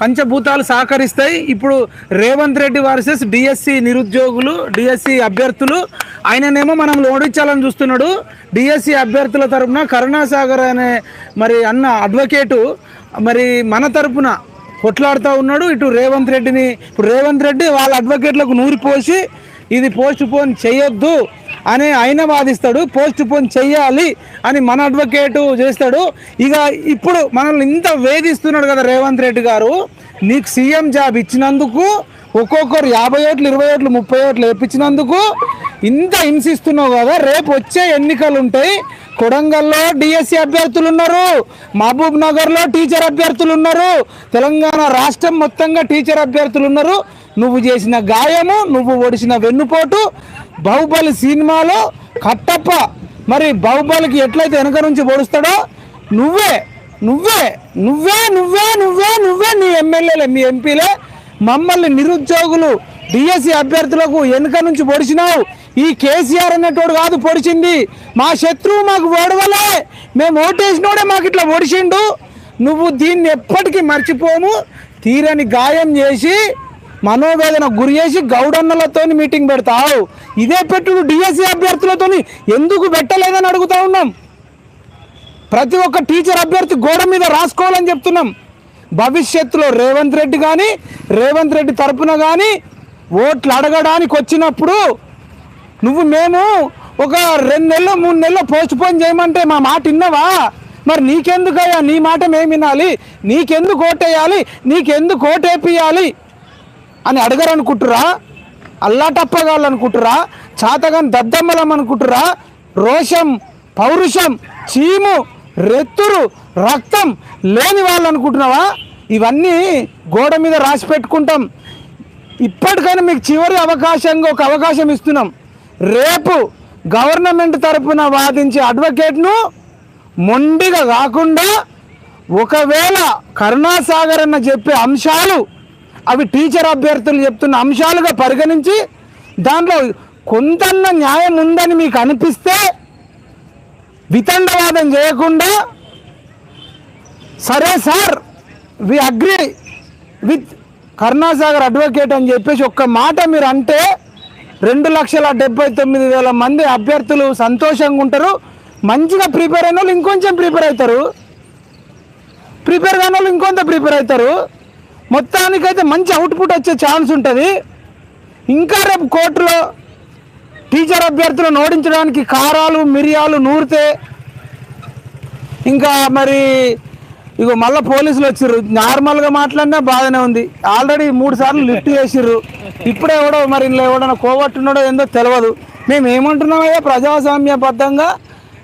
పంచభూతాలు సహకరిస్తాయి. ఇప్పుడు రేవంత్ రెడ్డి వర్సెస్ డిఎస్సి నిరుద్యోగులు డిఎస్సి అభ్యర్థులు ఆయననేమో మనం ఓడించాలని చూస్తున్నాడు. డిఎస్సి అభ్యర్థుల తరపున కరుణాసాగర్ అనే మరి అన్న అడ్వకేటు మరి మన తరపున కొట్లాడుతూ ఉన్నాడు. ఇటు రేవంత్ రెడ్డిని ఇప్పుడు రేవంత్ రెడ్డి వాళ్ళ అడ్వకేట్లకు నూరిపోసి ఇది పోస్ట్ పోన్ చేయొద్దు. అని ఆయన వాదిస్తాడు పోస్ట్ పోన్ చెయ్యాలి అని మన అడ్వకేటు చేస్తాడు. ఇక ఇప్పుడు మనల్ని ఇంత వేధిస్తున్నాడు కదా రేవంత్ రెడ్డి గారు. నీకు సీఎం జాబ్ ఇచ్చినందుకు ఒక్కొక్కరు యాభై ఓట్లు ఇరవై ఓట్లు ముప్పై ఓట్లు వేపించినందుకు ఇంత హింసిస్తున్నావు కదా. రేపు వచ్చే ఎన్నికలు ఉంటాయి. కొడంగల్లో డిఎస్సి అభ్యర్థులు ఉన్నారు. మహబూబ్ నగర్లో టీచర్ అభ్యర్థులు ఉన్నారు. తెలంగాణ రాష్ట్రం మొత్తంగా టీచర్ అభ్యర్థులు ఉన్నారు. నువ్వు చేసిన గాయము నువ్వు ఒడిసిన వెన్నుపోటు బాహుబలి సినిమాలో కట్టప్ప మరి బాహుబలికి ఎట్లయితే వెనక నుంచి పొడుస్తాడో నువ్వే నువ్వే నువ్వే నువ్వే నువ్వే నువ్వే నీ ఎమ్మెల్యేలే మీ ఎంపీలే. మమ్మల్ని నిరుద్యోగులు డిఎస్సి అభ్యర్థులకు వెనుక నుంచి పొడిచినావు. ఈ కేసీఆర్ అనేటోడు కాదు పొడిచింది. మా శత్రువు మాకు ఓడవలే. మేము ఓటేసినోడే మాకు ఇట్లా పొడిచిండు. నువ్వు దీన్ని ఎప్పటికీ మర్చిపోము. తీరని గాయం చేసి మనోవేదన గురి చేసి గౌడన్నలతో మీటింగ్ పెడతావు ఇదే పెట్టుడు డిఎస్సి అభ్యర్థులతో ఎందుకు పెట్టలేదని అడుగుతా ఉన్నాం. ప్రతి ఒక్క టీచర్ అభ్యర్థి గోడ మీద రాసుకోవాలని చెప్తున్నాం. భవిష్యత్తులో రేవంత్ రెడ్డి కానీ రేవంత్ రెడ్డి తరపున కానీ ఓట్లు అడగడానికి వచ్చినప్పుడు నువ్వు మేము ఒక రెండు నెలలు మూడు నెలలు పోస్ట్ పోన్ చేయమంటే మా మాట విన్నావా? మరి నీకెందుకయ్యా? నీ మాట మేము వినాలి. నీకెందుకు ఓటేయాలి? నీకెందుకు ఓటేపియాలి అని అడగరనుకుంటురా? అల్లాటప్పగాలనుకుంటురా చాతగాని దద్దమ్మలం అనుకుంటురా రోషం పౌరుషం చీము రెత్తురు రక్తం లేని వాళ్ళు అనుకుంటున్నావా ఇవన్నీ గోడ మీద రాసి పెట్టుకుంటాం. ఇప్పటికైనా మీకు చివరి అవకాశంగా ఒక అవకాశం ఇస్తున్నాం. రేపు గవర్నమెంట్ తరఫున వాదించే అడ్వకేట్ను మొండిగా కాకుండా ఒకవేళ కరుణాసాగర్ అన్న చెప్పే అంశాలు అవి టీచర్ అభ్యర్థులు చెప్తున్న అంశాలుగా పరిగణించి దాంట్లో కొంతన్న న్యాయం ఉందని మీకు అనిపిస్తే వితండవాదం చేయకుండా సరే sir we agree with Karunasagar advocate అని చెప్పేసి ఒక్క మాట మీరు అంటే రెండు లక్షల డెబ్బై తొమ్మిది వేల మంది అభ్యర్థులు సంతోషంగా ఉంటారు. మంచిగా ప్రిపేర్ అయిన వాళ్ళు ఇంకొంచెం ప్రిపేర్ అవుతారు. ప్రిపేర్ కాని వాళ్ళు ఇంకొంత ప్రిపేర్ అవుతారు. మొత్తానికైతే మంచి అవుట్పుట్ వచ్చే ఛాన్స్ ఉంటుంది. ఇంకా రేపు కోర్టులో టీచర్ అభ్యర్థులను ఓడించడానికి కారాలు మిరియాలు నూరితే ఇంకా మరి ఇగో మళ్ళీ పోలీసులు వచ్చిర్రు. నార్మల్గా మాట్లాడినా బాగానే ఉంది. ఆల్రెడీ మూడు సార్లు లిఫ్ట్ చేసిర్రు. ఇప్పుడే ఎవడో మరి ఇలా ఎవడన్నా కోవట్టున్నాడో ఏందో తెలియదు మేము ఏమంటున్నామయ్యా? ప్రజాస్వామ్యబద్ధంగా